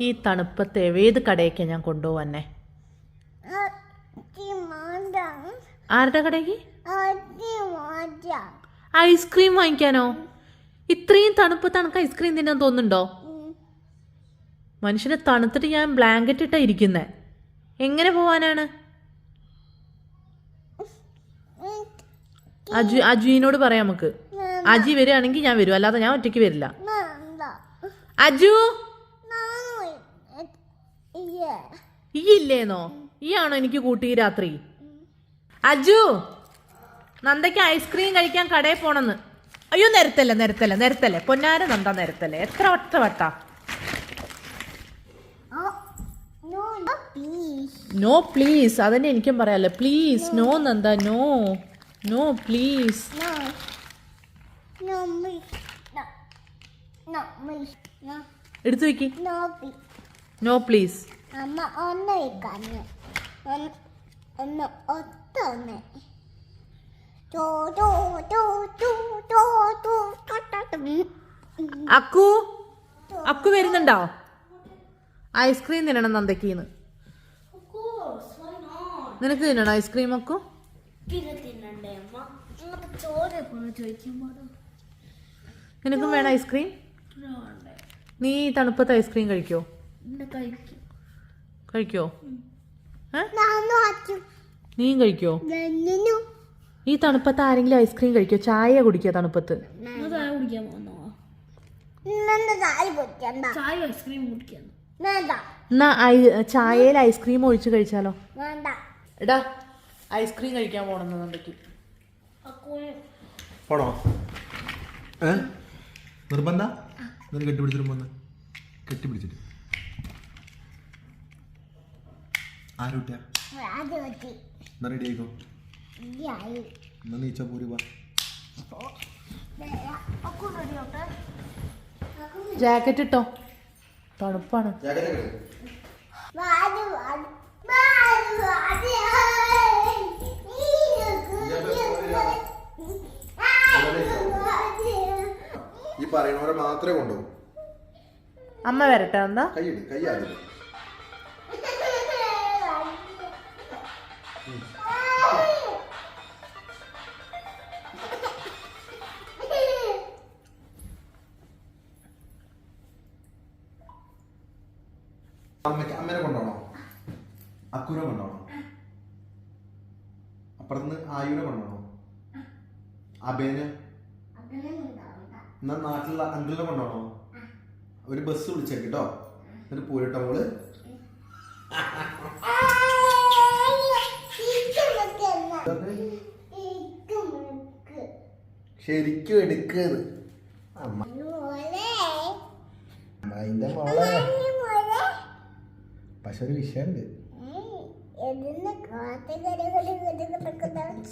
ഈ തണുപ്പത്ത് ഏത് കടയൊക്കെ ഞാൻ കൊണ്ടുപോവന്നെ? ആരുടെ കടയ്ക്ക്? ഐസ്ക്രീം വാങ്ങിക്കാനോ? ഇത്രയും തണുപ്പത്ത് തണുക്ക് ഐസ്ക്രീം തിന്നാൻ തോന്നുന്നുണ്ടോ? മനുഷ്യനെ തണുത്തിട്ട് ഞാൻ ബ്ലാങ്കറ്റ് ഇട്ടാ ഇരിക്കുന്നേ. എങ്ങനെ പോവാനാണ്? അജു അജുവിനോട് പറയാം നമുക്ക്. അജി വരികയാണെങ്കിൽ ഞാൻ വരും. അല്ലാതെ ഞാൻ ഒറ്റയ്ക്ക് വരില്ല. അജു? ഈ ഇല്ലേന്നോ ഈ ആണോ എനിക്ക് കൂട്ടി രാത്രി? അജു? നന്ദയ്ക്ക് ഐസ്ക്രീം കഴിക്കാൻ കടയിൽ പോണെന്ന്. അയ്യോ നിരത്തല്ലേ നിരത്തല്ലേ നിരത്തല്ലേ. പൊന്നാര നന്ദ നിരത്തല്ലേ. എത്ര വട്ട വട്ട? നോ പ്ലീസ് അതന്നെ എനിക്കും പറയാല്ലേ please no Nanda. No no please എടുത്തു വെക്കി. No please. അമ്മ അക്കു അക്കു വരുന്നുണ്ടോ? ഐസ്ക്രീം തിന്നണം നന്ദക്കീന്ന്. നിനക്ക് തിന്നണോ ഐസ്ക്രീം അക്കു? ചോറ് ചോദിക്കുമ്പോഴോ നിനക്കും വേണം ഐസ്ക്രീം? നീ തണുപ്പത്ത് ഐസ്ക്രീം കഴിക്കോ? കഴിക്കോ. നീയും കഴിക്കോ? ഈ തണുപ്പത്ത് ആരെങ്കിലും ഐസ്ക്രീം കഴിക്കോ? ചായ കുടിക്കോ തണുപ്പത്ത്? എന്നാ ചായയിൽ ഐസ്ക്രീം ഒഴിച്ച് കഴിച്ചാലോ? എടാ ഐസ്ക്രീം കഴിക്കാൻ പോണെന്നുണ്ടെങ്കിൽ പോണോ? ഏഹ് നിർബന്ധ? എന്നിട്ട് കെട്ടിപ്പിടിച്ചിട്ട് പോന്ന്? കെട്ടിപ്പിടിച്ചിട്ട്. ആരൂട്ടിയാ എന്നാ റെഡി ആയിക്കോ? എന്നാ നീച്ച ജാക്കറ്റ് ഇട്ടോ? തണുപ്പാണ്. വാടി ഈ പറയണവരെ മാത്രമേ കൊണ്ടുപോകും. അമ്മ വരട്ടെ എന്താ കൈയിട് കൈ ആദ്യം. അമ്മയ്ക്ക് അമ്മേനെ കൊണ്ടുപോകണോ? അക്കുനെ കൊണ്ടുപോകണോ? അപ്പുറത്തുനിന്ന് ആയുനെ കൊണ്ടുപോകണോ? അബേനെ? എന്നാ നാട്ടിലുള്ള അങ്കിളിനെ കൊണ്ടോണോ? ഒരു ബസ് വിളിച്ചേക്ക് കേട്ടോ എന്നിട്ട് പോയിട്ടോ മോൾ? ശരിക്കും എടുക്കത് പക്ഷെ ഒരു വിഷയമുണ്ട്.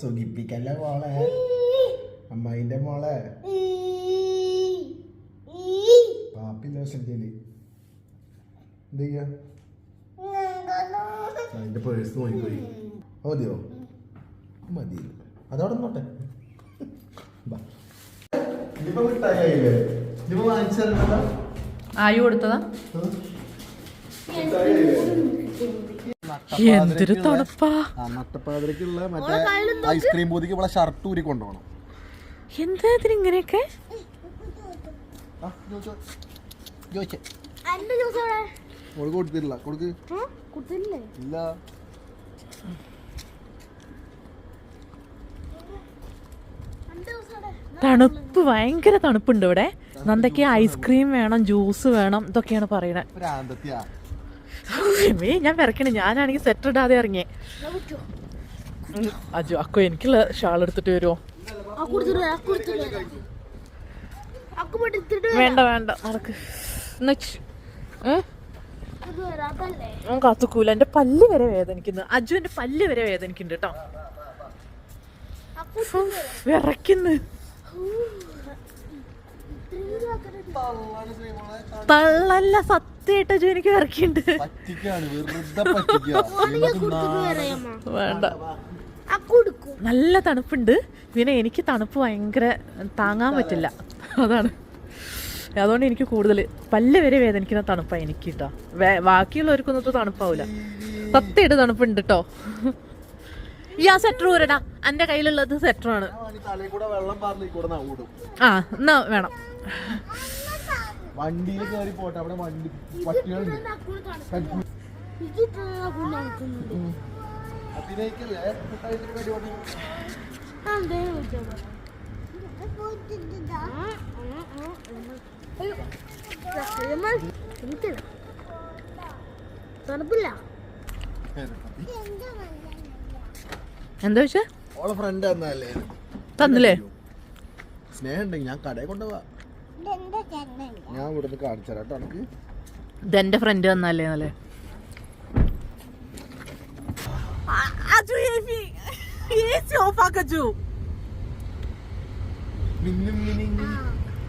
സുഖിപ്പിക്കല്ലേ മോളെ? അമ്മായിന്റെ മോളെ. ചെയ്യൽ എന്ത് ചെയ്യാ? അതിന്റെ പേഴ്സ് നോക്കിപ്പോയി. മതിയോ? മതി അതവിടെ നോട്ടെ ആയു കൊടുത്തതാ? എന്തൊരു തണുപ്പാ. നട്ടപ്പാതിരക്കുള്ള മറ്റേ ഐസ്ക്രീം ബൂതിക്ക് ഇവിടെ ഷർട്ട് ഊരി കൊണ്ടുപോകണം. എന്താ തണുപ്പ് ഭയങ്കര തണുപ്പുണ്ട് ഇവിടെ. നന്ദക്ക് ഐസ്ക്രീം വേണം ജ്യൂസ് വേണം ഇതൊക്കെയാണ് പറയുന്നത് ഞാൻ വിറക്കണേ. ഞാനാണെങ്കിൽ സെറ്റ് ഇടാതെ ഇറങ്ങിയേ. അജു അക്കോ എനിക്കുള്ള ഷാൾ എടുത്തിട്ട് വരുമോ വേണ്ട വേണ്ട നടക്ക്. ഞാൻ കാത്തുക്കൂല. എന്റെ പല്ല് വരെ വേദനിക്കുന്നു. അജു എന്റെ പല്ല് വരെ വേദനിക്കുന്നുണ്ട് കേട്ടോ. വിറയ്ക്കുന്നു. തള്ളല്ല സത്യമായിട്ട് അജു എനിക്ക് പറ്റിക്കുക വേണ്ട. നല്ല തണുപ്പുണ്ട്. പിന്നെ എനിക്ക് തണുപ്പ് ഭയങ്കര താങ്ങാൻ പറ്റില്ല. അതാണ്. അതുകൊണ്ട് എനിക്ക് കൂടുതൽ പല്ല് വരെ വേദനിക്കുന്ന തണുപ്പാണ് എനിക്ക് കേട്ടോ ബാക്കിയുള്ളവർക്കൊന്നും ഇപ്പോൾ തണുപ്പാവില്ല സത്യമായിട്ട് തണുപ്പുണ്ട് കേട്ടോ ഈ ആ സെറ്റർ ഊരടാ എന്റെ കയ്യിലുള്ളത് സെറ്ററാണ് ആണ് കൂടെ വെള്ളം പാർന്ന് കൂടെ നാ ഓടും ആ എന്നാ വേണം വണ്ടിയിൽ കയറി പോട്ടെ അവിടെ വണ്ടി പട്ടികളുണ്ട് എന്താ വെച്ചാ ഓളെ ഫ്രണ്ട് തന്നല്ലേ തന്നില്ലേ? സ്നേഹം ഉണ്ടെങ്കിൽ ഞാൻ കടയിൽ കൊണ്ടുപോവാ. ഞാൻ ഇവിടുന്ന് കാണിച്ചു തരാം കേട്ടോ എനിക്ക് ഇതെന്റെ ഫ്രണ്ട് തന്നല്ലേ അല്ലേ.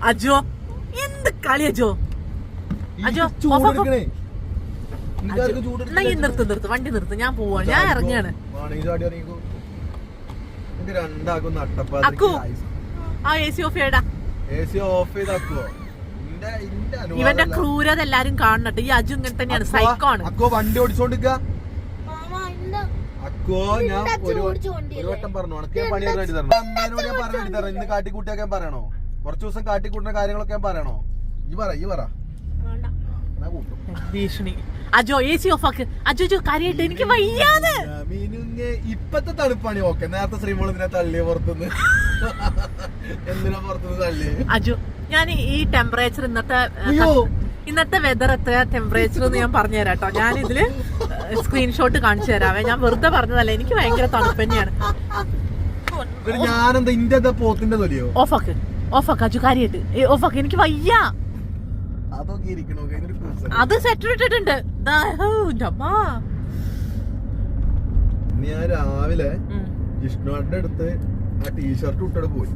അജോ എന്ത് കളി അജോ? അജോ, നിർത്ത് നിർത്ത് വണ്ടി നിർത്ത്. ഞാൻ പോവാണ് ഞാൻ ഇറങ്ങാണ്. ആ എ സി ഓഫ് ചെയ്യടാ. ഇവന്റെ ക്രൂരത എല്ലാരും കാണണട്ട് ഈ അജു ഇങ്ങനെ തന്നെയാണ്. സൈക്കോ ആണ്. അക്കോ വണ്ടി ഓടിച്ചോണ്ടിക്ക അക്കോ ഞാൻ ഒരു വട്ടം പറഞ്ഞു പണി പറഞ്ഞു തരണം. ഇന്ന് കാട്ടിക്കൂട്ടിയൊക്കെ പറയണോ? കുറച്ച് ദിവസം കാട്ടിക്കൂട്ടുന്ന കാര്യങ്ങളൊക്കെ ഞാൻ പറയണോ? ഈ പറ ഈ പറ. വേണ്ട. ഞാൻ കൂട്ടും. ഭീഷണി. അജോ എ സി ഓഫ് ആക്ക്. അജോ ജോ കാര്യമായിട്ട് എനിക്ക് വയ്യാതെ മീനുങ്ങ ഇപ്പത്തെ തണുപ്പാണ് ഓക്കെ. നേരത്തെ ശ്രീമോൾ ഇതിനെ തള്ളിയ പുറത്തുനിന്ന്. എന്തിനാ പുറത്തുനിന്ന് തള്ളി അജു ഞാൻ ഈ ടെമ്പറേച്ചർ ഇന്നത്തെ ഇന്നത്തെ വെതർ എത്ര ടെമ്പറേച്ചർ എന്ന് ഞാൻ പറഞ്ഞു തരാം കേട്ടോ. ഞാൻ ഇതിൽ സ്ക്രീൻഷോട്ട് കാണിച്ചു തരാവേ ഞാൻ വെറുതെ പറഞ്ഞതല്ല. എനിക്ക് ഭയങ്കര തണുപ്പ് തന്നെയാണ്. ഞാനെന്താ എന്താ പോത്തിന്റെ തൊലിയോ? ഓഫാക്ക് ഓഫാക്ക് അജു ഓഫാക്ക. എനിക്ക് വയ്യ. അത് സെറ്റർ ഇട്ടിട്ടുണ്ട് എന്റെ ഞാൻ രാവിലെ ജിഷ്ണുവാട്ടിന്റെ അടുത്ത് ആ ടീഷർട്ട് ഇട്ടിട്ട് പോയി.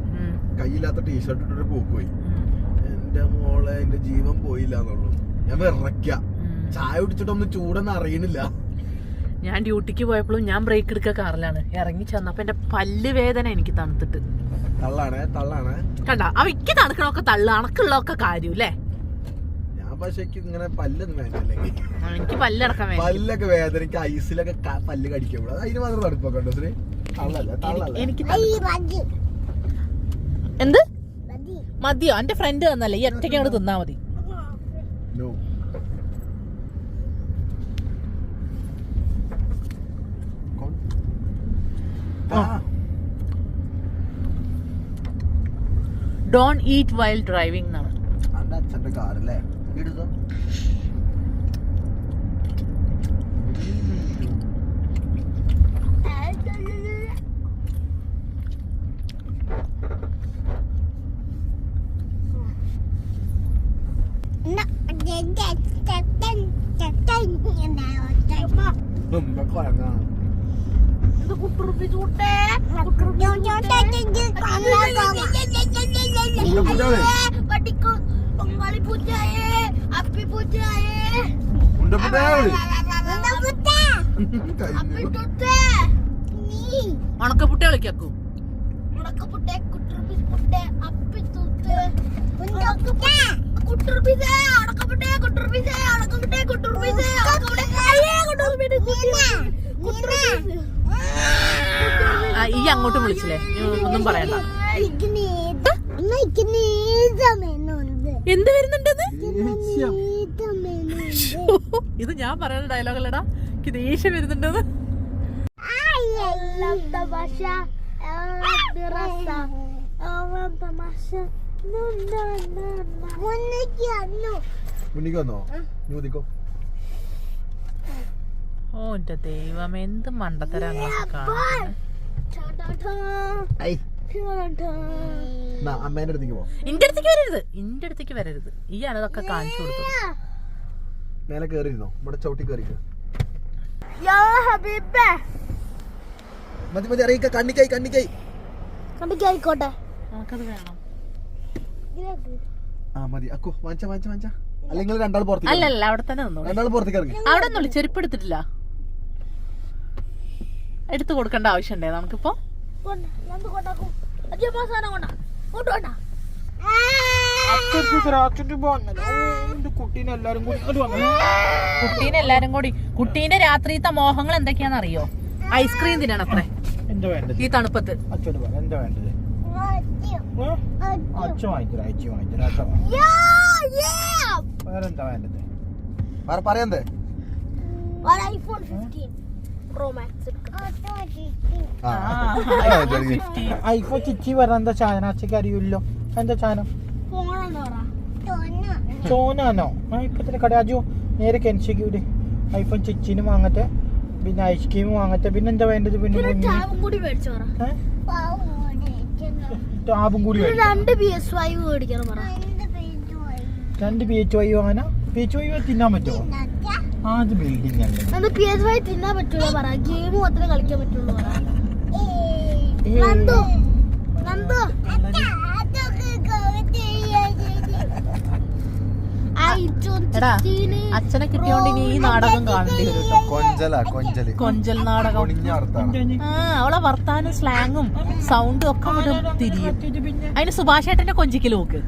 കയ്യില്ലാത്ത ടീഷർട്ട് ഇട്ടിട്ട് പോയി. എന്റെ മോളെ എന്റെ ജീവൻ പോയില്ല എന്നുള്ളൂ. ഞാൻ വിറയ്ക്ക. ഉം. ചായ കുടിച്ചിട്ടൊന്നും ചൂടെന്ന് അറിയണില്ല. ഞാൻ ഡ്യൂട്ടിക്ക് പോയപ്പോഴും ഞാൻ ബ്രേക്ക് എടുക്കുക കാറിലാണ്. ഇറങ്ങി ചെന്നപ്പോ എന്റെ പല്ല് വേദന എനിക്ക് തണുത്തിട്ട്. തള്ളാണേ തള്ളാണ്. കണ്ട? അവയ്ക്ക് തണുക്കണമൊക്കെ തള്ളു അണക്കുള്ളൊക്കെ കാര്യം അല്ലേ? ഞാൻ പക്ഷേ ഇങ്ങനെ പല്ലൊന്നും വേണ്ടല്ലെങ്കിൽ എനിക്ക് പല്ലടക്കാൻ വേണ്ടി പല്ലൊക്കെ എനിക്ക് ഐസിലൊക്കെ ക- പല്ല് കടിക്കുമ്പോൾ അതിന് മാത്രം തടുപ്പൊക്കെ ഉണ്ടോ ശ്രീ? തള്ളല്ലേ തള്ളല്ലേ. എനിക്ക് ഐ എന്ത്? മതി. മതിയോ? എന്റെ ഫ്രണ്ട് തന്നല്ലേ ഈ ഒറ്റയ്ക്ക് അങ്ങോട്ട് തിന്നാ മതി. No. കോൺ? ആ. ഡോൺ ഈറ്റ് വൈൽ ഡ്രൈവിംഗ് എന്നാണ് അച്ഛന്റെ കാറല്ലേ എടുത്തോ എന്താ കൊഴങ്ങാ ഉണ്ടപ്പുട്ടാവളി ഉണക്കപ്പുട്ടി കളിക്കാക്കൂ ആ, ഈ അങ്ങോട്ടും വിളിച്ചില്ലേ ഒന്നും പറയണ്ട എന്ത് വരുന്നുണ്ടെന്ന്. ഇത് ഞാൻ പറയുന്ന ഡയലോഗല്ലടാ എനിക്ക് ദേഷ്യം വരുന്നുണ്ടെന്ന്. ഓ എന്റെ ദൈവം എന്ത് മണ്ടത്തരാ അങ്ങോട്ട് അമ്മേന്റെ അടുത്തേക്ക് പോ. ഇന്റെ അടുത്തേക്ക് വരരുത്. ഇന്റെ അടുത്തേക്ക് വരരുത്. കാണിച്ചു മേലെ കേറിയിരുന്നോ? ഇവിടെ ചവിട്ടി. മതി മതി അറിയിക്ക. കണ്ണിക്കായി കണ്ണിക്കായി. കണ്ടിക്ക് ആയിക്കോട്ടെ നമുക്കത് വേണം. ആ മതി. അക്കു വാങ്ങിച്ച വാങ്ങിച്ച വാങ്ങിച്ച. അല്ലെങ്കിൽ രണ്ടാൾ പുറത്തേക്ക് അല്ലല്ല അവിടെ തന്നെ നിന്നോളൂ. രണ്ടാൾ പുറത്തേക്ക് ഇറങ്ങി. അവിടെ ഒന്നുമില്ല ചെരുപ്പ് എടുത്തിട്ടില്ല. എടുത്തു കൊടുക്കേണ്ട ആവശ്യമുണ്ടേ? നമുക്കിപ്പോ കൊണ്ടാക്കും. സാധനം കൊണ്ട. കുട്ടീനെ എല്ലാരും കൂടി ഇങ്ങോട്ട് കുട്ടീനെ എല്ലാരും കൂടി. കുട്ടീന്റെ രാത്രിത്തെ മോഹങ്ങൾ എന്തൊക്കെയാണെന്നറിയോ? ഐസ്ക്രീം തിന്നണം അത്രേ. ഈ തണുപ്പത്ത്. വേറെന്താ വേണ്ടത്? പറ- പറയന്തേ ഒരു ഐഫോൺ ഫിഫ്റ്റീൻ ഐഫോ ചിച്ചി വരാൻ എന്താ ചാന അച്ഛക്ക് അറിയില്ലോ എന്താ ചാനം ചോനാനോ ഇപ്പത്തെ കട. അജു നേരെ കെൻഷിക്ക് വിട് ഐഫോൺ ചിച്ചിന് വാങ്ങട്ടെ. പിന്നെ ഐസ്ക്രീം വാങ്ങട്ടെ. പിന്നെ എന്താ വേണ്ടത്? പിന്നെ ടാബും കൂടി രണ്ട് പി എസ് ഫൈവ് മേടിക്കണം രണ്ട് പി എച്ച് വൈ വാങ്ങാനാ? പി എച്ച് വൈ തിന്നാൻ പറ്റുമോ? അത് ബിൽഡിംഗ് അല്ലേ അത് പി എസ് വൈ തിന്നാൻ പറ്റുള്ളൂ പറ. ഗെയിം മാത്രമേ കളിക്കാൻ പറ്റുള്ളൂ പറ. ഏയ്. നന്ദു. നന്ദു. എടാ അച്ഛനെ കിട്ടിയോണ്ട് ഇനി ഈ നാടകം കാണേണ്ടി വരും കൊഞ്ചല കൊഞ്ചല. കൊഞ്ചൽ നാടകം. ആ അവളെ വർത്താനം സ്ലാങ്ങും സൗണ്ടും ഒക്കെ തിരിയും. അതിന് സുഭാഷേട്ടന്റെ കൊഞ്ചിക്കൽ നോക്ക്.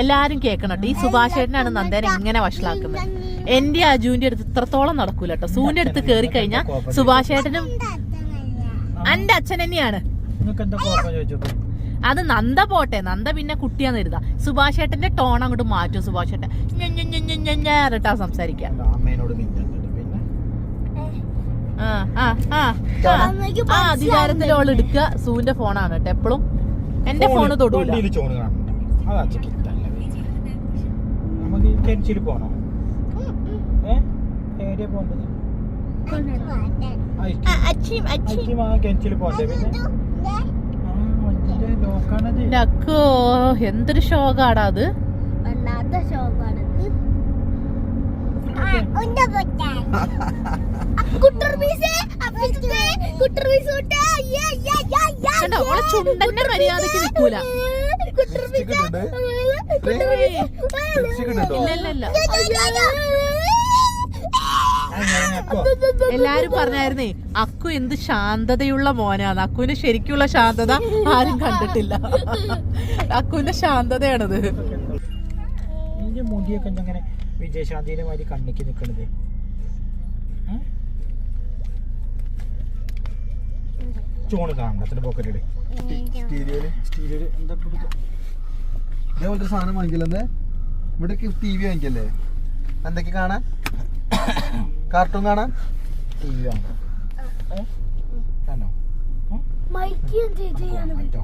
എല്ലാരും കേക്കണം കേട്ടോ ഈ സുഭാഷേട്ടനാണ് നന്ദേനെ ഇങ്ങനെ വഷളാക്കുന്നത്. എന്റെ അജുവിന്റെ അടുത്ത് ഇത്രത്തോളം നടക്കൂല കേട്ടോ സൂന്റെ അടുത്ത് കേറി കഴിഞ്ഞാൽ സുഭാഷേട്ടനും എന്റെ അച്ഛൻ തന്നെയാണ്. അത് നന്ദ പോട്ടെ. നന്ദ പിന്നെ കുട്ടിയാന്ന് കരുതാ. സുഭാഷേട്ടന്റെ ടോൺ അങ്ങോട്ട് മാറ്റും സുഭാഷേട്ടൻ ഞഞ്ഞാ സംസാരിക്കാം. അമ്മേനോട് മിണ്ടുന്നുണ്ട് പിന്നെ. ആ ആ ആ ആ. ആ അധികാരത്തിൽ ഓൾ എടുക്കുക. സൂന്റെ ഫോണാണ് കേട്ടോ എപ്പോഴും എന്റെ ഫോണ് തൊടൂല വണ്ടിയിൽ ചോണ് കാണുന്നുണ്ട് അത് അച്ഛക്ക് ഇഷ്ടല്ല നമുക്ക് കെൻസിൽ പോണോ? ഏ? എവിടെയാ പോണ്ടത്? ഐസ്ക്രീം ഐസ്ക്രീം ആ കെൻസിൽ പോണ്ടേ പിന്നെ? ആ വണ്ടിയുടെ ലോക്കാണത്. ലക്കോ എന്തൊരു ഷോക്കാടാ അത്. വല്ലാത്ത ചുണ്ടന്റെ മര്യാദയ്ക്ക് നിൽക്കൂല എല്ലാരും പറഞ്ഞായിരുന്നേ അക്കു എന്ത് ശാന്തതയുള്ള മോനാണ് അക്കുവിന് ശരിക്കുള്ള ശാന്തത ആരും കണ്ടിട്ടില്ല. അക്കുവിന്റെ ശാന്തതയാണത്. നിന്റെ മുടിയൊക്കെ എന്താ ഇങ്ങനെ വിജയശാന്തിന്റെ മാതിരി കണ്ണിക്ക് നിക്കണത്? ചോണ് കാണണ്ട അത്ര പോക്കറ്റ് സ്റ്റീരിയോയിൽ സ്റ്റീരിയോ എന്താ? ഇതേപോലത്തെ ഒരു സാധനം വാങ്ങിക്കല്ലേ? ഇവിടെ ടി വി വാങ്ങിക്കല്ലേ? എന്തൊക്കെ കാണാൻ? കാർട്ടൂൺ കാണാൻ? ടി വി മറ്റോ?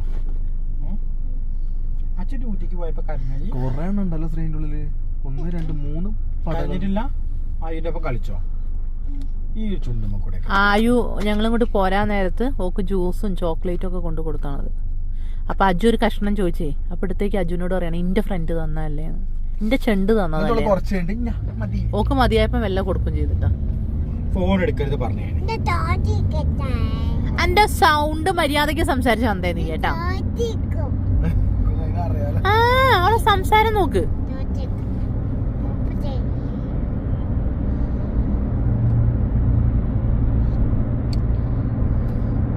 അച്ഛൻ ഡ്യൂട്ടിക്ക് പോയപ്പോ കരഞ്ഞായി കൊറേ ഉണ്ടല്ലോ സ്ത്രീന്റെ ഉള്ളിൽ. ഒന്ന് രണ്ട് മൂന്ന് പടങ്ങൾ. കഴിഞ്ഞിട്ടില്ല അതിന്റെ ഒപ്പം കളിച്ചോ? ഈ ചുണ്ടുമ്മ കൂടെ ആയു ഞങ്ങളിങ്ങോട്ട് പോരാ പോരാൻ നേരത്ത് ഓക്ക് ജ്യൂസും ചോക്ലേറ്റും ഒക്കെ കൊണ്ടു കൊടുത്താണത് അപ്പൊ അജു ഒരു കഷ്ണം ചോദിച്ചേ അപ്പോഴത്തേക്ക് അജുനോട് പറയണം ഇന്റെ ഫ്രണ്ട് തന്നല്ലേ ഇന്റെ ചെണ്ട് തന്നതല്ലേ? ഓക്ക് മതിയായപ്പോ വെല്ല കൊടുക്കും ചെയ്തിട്ടാ. ഫോൺ എടുക്കരുത് പറഞ്ഞു. എന്റെ സൗണ്ട് മര്യാദയ്ക്ക് സംസാരിച്ച വന്നേ നീ കേട്ടാ. ആ അവളെ സംസാരം നോക്ക്.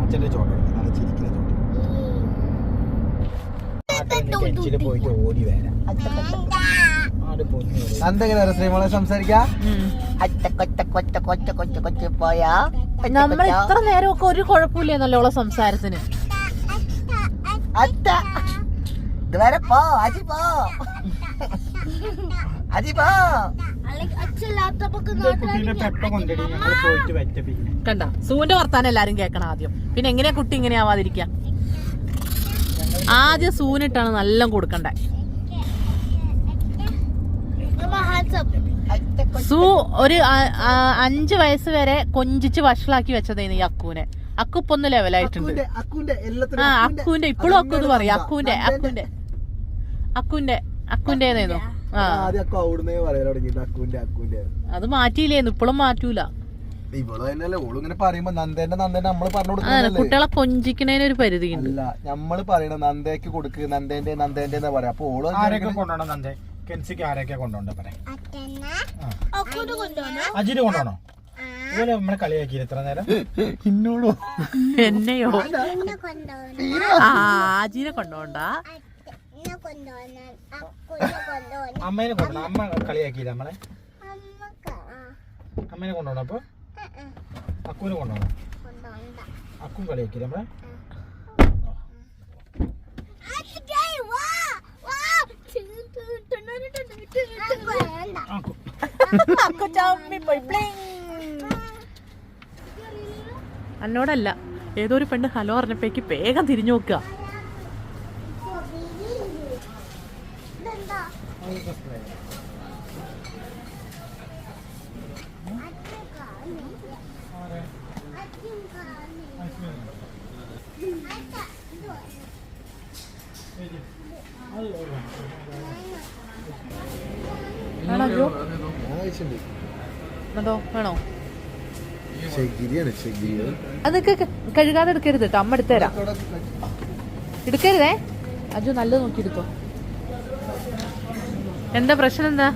അച്ഛന്റെ ചോട്ട നല്ല ചിരിക്കുന്ന പോയിട്ട് ഓടി വരാം ശ്രീമോളെ സംസാരിക്കാ നമ്മൾ ഇത്ര നേരമൊക്കെ ഒരു കുഴപ്പമില്ലെന്നല്ലോ അവളെ സംസാരത്തിന്? ഇതുവരെ പോ. അജി അജി കണ്ട സൂന്റെ വർത്താനം എല്ലാരും കേക്കണം ആദ്യം. പിന്നെ എങ്ങനെയാ കുട്ടി ഇങ്ങനെ ആവാതിരിക്ക ആദ്യം സൂനിട്ടാണ് നല്ല കൊടുക്കണ്ടേ. സൂ ഒരു അഞ്ച് വയസ്സ് വരെ കൊഞ്ചിച്ച് വഷളാക്കി വെച്ചതേന്ന് ഈ അക്കൂനെ. അക്കു ഇപ്പൊ ഒന്ന് ലെവലായിട്ടുണ്ട്. ആ അക്കുവിന്റെ ഇപ്പോഴും അക്കു എന്ന് പറയാം. അക്കുവിന്റെ അക്കുവിന്റെ അക്കുവിന്റെ അക്കുവിന്റേന്നേന്നു ആ. അത് മാറ്റിയില്ലേന്ന്. ഇപ്പോഴും മാറ്റൂല. ഇവൾ തന്നെയല്ലേ ഓൾ ഇങ്ങനെ പറയുമ്പോ നന്ദേന്റെ നന്ദേന്റെ നമ്മൾ പറഞ്ഞു അതാണ് കൊടുക്കുന്നതല്ലേ കുട്ടികളെ കൊഞ്ചിക്കണേന് ഒരു പരിധി അല്ല നമ്മൾ പറയണ നന്ദേക്ക് കൊടുക്ക് നന്ദേന്റെ നന്ദേന്റെ എന്നാ പറയാ. അപ്പൊ ഓൾ ആരൊക്കെ കൊണ്ടുപോകണം നന്ദേ? കെൻസിക്ക് ആരൊക്കെ കൊണ്ടുപോകണ്ട പറയാം അജിന് കൊണ്ടുപോകണോ? ഇതുപോലെ നമ്മളെ കളിയാക്കി ഇത്ര നേരം? ഇന്നോടോ എന്നെയോ? ആ ആജീനെ കൊണ്ടോണ്ട അമ്മേനെ കൊണ്ടോ അമ്മ കളിയാക്കിയില്ല നമ്മളെ? അമ്മേനെ കൊണ്ടുപോകണം അപ്പൊ? അക്കുവിനെ കൊണ്ടുപോകണം അക്കും കളിയാക്കി നമ്മളെ? അച്ഛൻ വാ വാ. വേണ്ട അക്കു എന്നോടല്ല ഏതോ ഒരു പെണ്ണ് ഹലോ പറഞ്ഞപ്പോഴേക്ക് വേഗം തിരിഞ്ഞു നോക്കുക ഇതെന്താ അച്ഛൻ കാണി വേണോ അതൊക്കെ കഴുകാതെ എടുക്കരുത് കേട്ടോ അമ്മ എടുത്തുതരാം. എടുക്കരുതേ? അജു നല്ലത് നോക്കി എടുത്തോ എന്താ പ്രശ്നം എന്താ?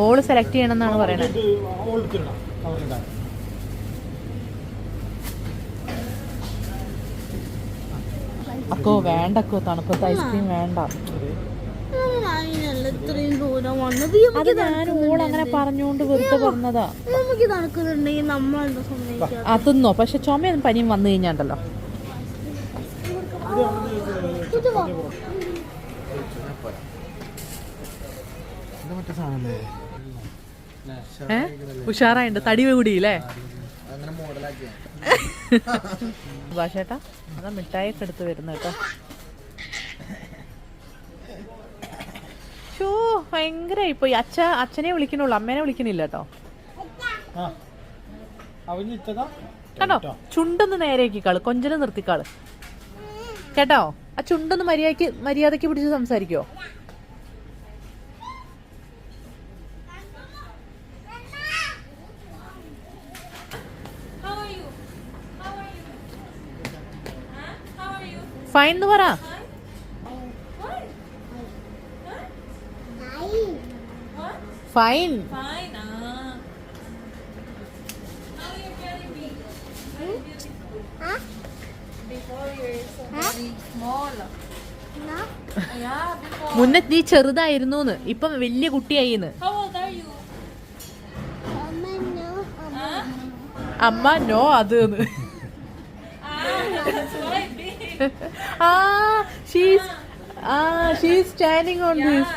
ഓൾ സെലക്ട് ചെയ്യണം എന്നാണ് പറയണത് ഇത് ഓൾ എടുത്തിടണം കവറിലിടാൻ അക്കോ വേണ്ടക്കോ? തണുപ്പത്ത് ഐസ്ക്രീം വേണ്ട. അത് ഞാൻ ഓൾ അങ്ങനെ പറഞ്ഞുകൊണ്ട് വെറുതെ പറഞ്ഞതാ നമുക്ക് നടക്കുന്നുണ്ടെങ്കിൽ നമ്മളെന്താ സമ്മതിക്കുക ആ തിന്നോ പക്ഷെ ചുമയൊന്നും പനിയും വന്നു കഴിഞ്ഞാണ്ടല്ലോ. ഏ? ഉഷാറായിണ്ട്. തടി കൂടിയില്ലേ? ഭാഷേട്ടാ അതാ മിഠായിയൊക്കെ എടുത്ത് വരുന്നു കേട്ടോ. ഷോ ഭയങ്കര പോയി. അച്ഛ അച്ഛനെ വിളിക്കണുള്ളൂ അമ്മേനെ വിളിക്കണില്ല കേട്ടോ. കണ്ടോ? ചുണ്ടൊന്ന് നേരേക്കിക്കാൾ കൊഞ്ചനെ നിർത്തിക്കാൾ കേട്ടോ? ആ ചുണ്ടൊന്ന് മര്യാദയ്ക്ക് മര്യാദയ്ക്ക് പിടിച്ച് സംസാരിക്കോ? ഫൈൻ എന്ന് പറ. മുന്നേ നീ ചെറുതായിരുന്നു ഇപ്പം വലിയ കുട്ടിയായിന്ന്. അമ്മ നോ അത് സ്റ്റാൻഡിങ് ഓൺ ദിസ്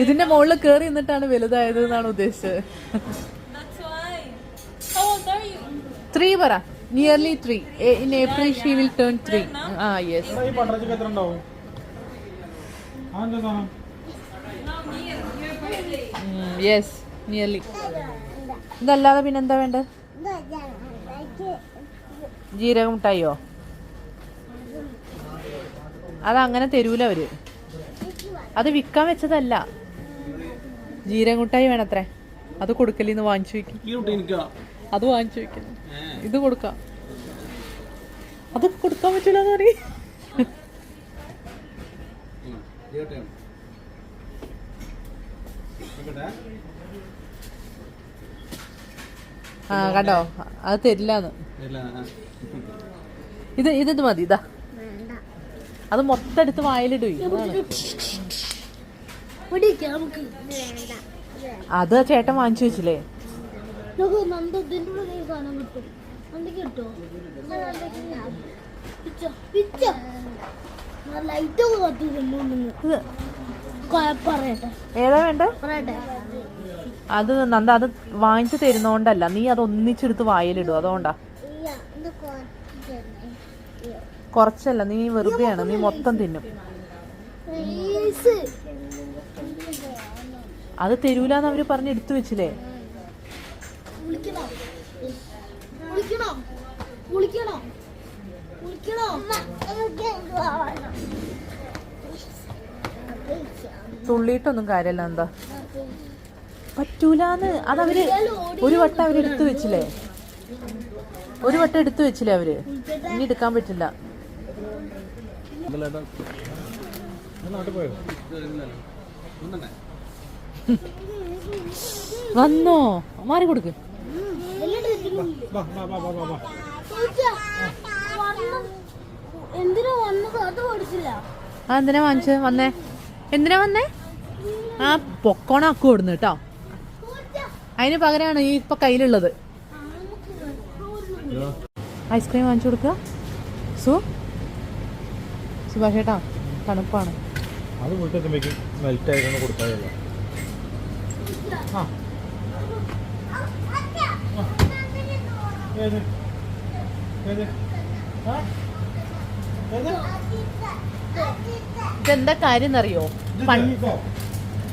ഇതിന്റെ മുകളിൽ കേറി നിന്നിട്ടാണ് വലുതായത് എന്നാണ് ഉദ്ദേശിച്ചത്. ത്രീ പറ. Nearly three in April she will turn three ആ യെസ് യെസ് നിയർലി ഇതല്ലാതെ പിന്നെന്താ വേണ്ടത് ജീരകം മിഠായിയോ അതങ്ങനെ തരൂല അവർ. അത് വിൽക്കാൻ വെച്ചതല്ല. ജീരകുട്ടായി വേണത്രേ. അത് കൊടുക്കലിന്ന് വാങ്ങിച്ചു വെക്കും. അത് വാങ്ങിച്ചു വെക്കും. ഇത് കൊടുക്കാം. അത് കൊടുക്കാൻ പറ്റില്ല എന്ന് പറയും ആ കണ്ടോ? അത് തരില്ലാന്ന്. ഇത് ഇത് ഇത് മതി ഇതാ. അത് മൊത്തം എടുത്ത് വായിലിടും അത് ചേട്ടൻ വാങ്ങിച്ചു വെച്ചില്ലേ? ഏതാ വേണ്ട? അത് നന്ദ അത് വാങ്ങിച്ചു തരുന്നോണ്ടല്ല. നീ അത് ഒന്നിച്ചെടുത്ത് വായിലിടും. അതുകൊണ്ടാ ഇല്ല ഇത് കുറച്ച് കുറച്ചല്ല നീ വെറുതെയാണ് നീ മൊത്തം തിന്നും. അത് തരൂലെന്ന് അവർ പറഞ്ഞ് എടുത്തു വെച്ചില്ലേ? തുള്ളിയിട്ടൊന്നും കാര്യമല്ല എന്താ? പറ്റൂലാന്ന്. അതവര് ഒരു വട്ടം അവർ എടുത്തു വെച്ചില്ലേ? ഒരു വട്ടം എടുത്തു വെച്ചില്ലേ അവർ? ഇനി എടുക്കാൻ പറ്റില്ല. വന്നോ? മാറി കൊടുക്ക്. വാ വാ വാ വാ വാ. വാ എന്തിനാ വാങ്ങിച്ചത്? വന്നേ. എന്തിനാ വന്നേ? ആ പൊക്കോണ അക്കു കൊടുന്നു കേട്ടോ. അതിന് പകരമാണ് ഈ ഇപ്പൊ കയ്യിലുള്ളത്. ഐസ്ക്രീം വാങ്ങിച്ചു കൊടുക്കുക. സു. സുഭാഷ് ചേട്ടാ തണുപ്പാണ്. അത് വീട്ടിൽ മെൽറ്റ് ആയിട്ടാണ് കൊടുത്താൽ ആ. ഏത്? ഏത്? ആ? ഏത്? ഇതെന്താ കാര്യം എന്നറിയോ?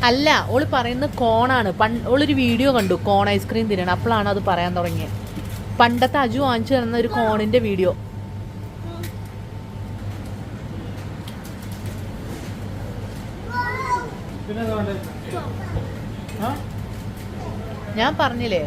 അല്ല ഓൾ പറയുന്ന കോണാണ്. പണ്ട് ഓളൊരു വീഡിയോ കണ്ടു. കോൺ ഐസ്ക്രീം തിന്നണം. അപ്പോഴാണ് അത് പറയാൻ തുടങ്ങിയത്. പണ്ടത്തെ അജു വാങ്ങിച്ചു തരുന്ന ഒരു കോണിന്റെ വീഡിയോ പിന്നെ എന്താ വേണ്ടേ? ആ? ഞാൻ പറഞ്ഞില്ലേ ഇത് കോണാണ് ഏതാ? ഇത് വേണോ ഇതാണോ വാ, വാ, വാ, ഇവിടെ, ഇവിടെ, ഇവിടെ, ഇവിടെ. ഇതല്ലേ ഇതല്ലേ ടിക്കറ്റ് വെച്ചപ്പോ തണുപ്പല്ലേ ഇവിടെ കൈ കൊണ്ട് പിടിക്കാൻ പറഞ്ഞില്ലേ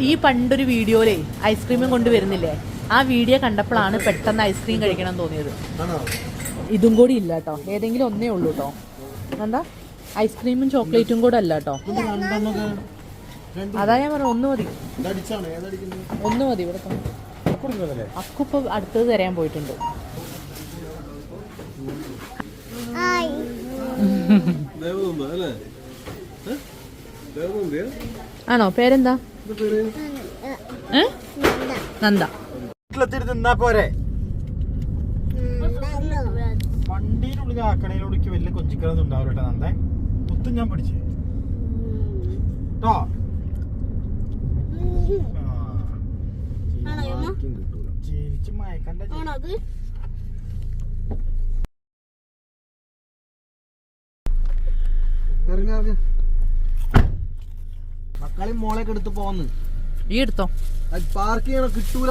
ഈ പണ്ടൊരു വീഡിയോയിലേ ഐസ്ക്രീമും കൊണ്ട് വരുന്നില്ലേ? ആ വീഡിയോ കണ്ടപ്പോഴാണ് പെട്ടെന്ന് ഐസ്ക്രീം കഴിക്കണം തോന്നിയത്. ഇതും കൂടി ഇല്ല കേട്ടോ ഏതെങ്കിലും ഒന്നേ ഉള്ളൂ കേട്ടോ എന്താ? ഐസ്ക്രീമും ചോക്ലേറ്റും കൂടെ അല്ല കേട്ടോ. അതാ ഞാൻ പറഞ്ഞു ഒന്ന് മതി. ഒന്ന് മതി ഇവിടെ അക്കുപ്പ് അടുത്തത് തരാൻ പോയിട്ടുണ്ട്. ആണോ? പേരെന്താ? നന്ദ. വീട്ടിലെത്തിയിട്ട് പോരെ? വണ്ടിയിനുള്ളിൽ ആക്കണയിലൂടെ വലിയ കൊഞ്ചിക്കലൊന്നും ഉണ്ടാവില്ല കേട്ടോ നന്ദേ. കുത്തും ഞാൻ പഠിച്ചു. കേട്ടോ ചിരിച്ച് മയക്കണ്ട ആണോ മോളെ എടുത്ത് പോന്ന്. ഈ എടുത്തോ? പാർക്ക് ചെയ്യണം കിട്ടൂല.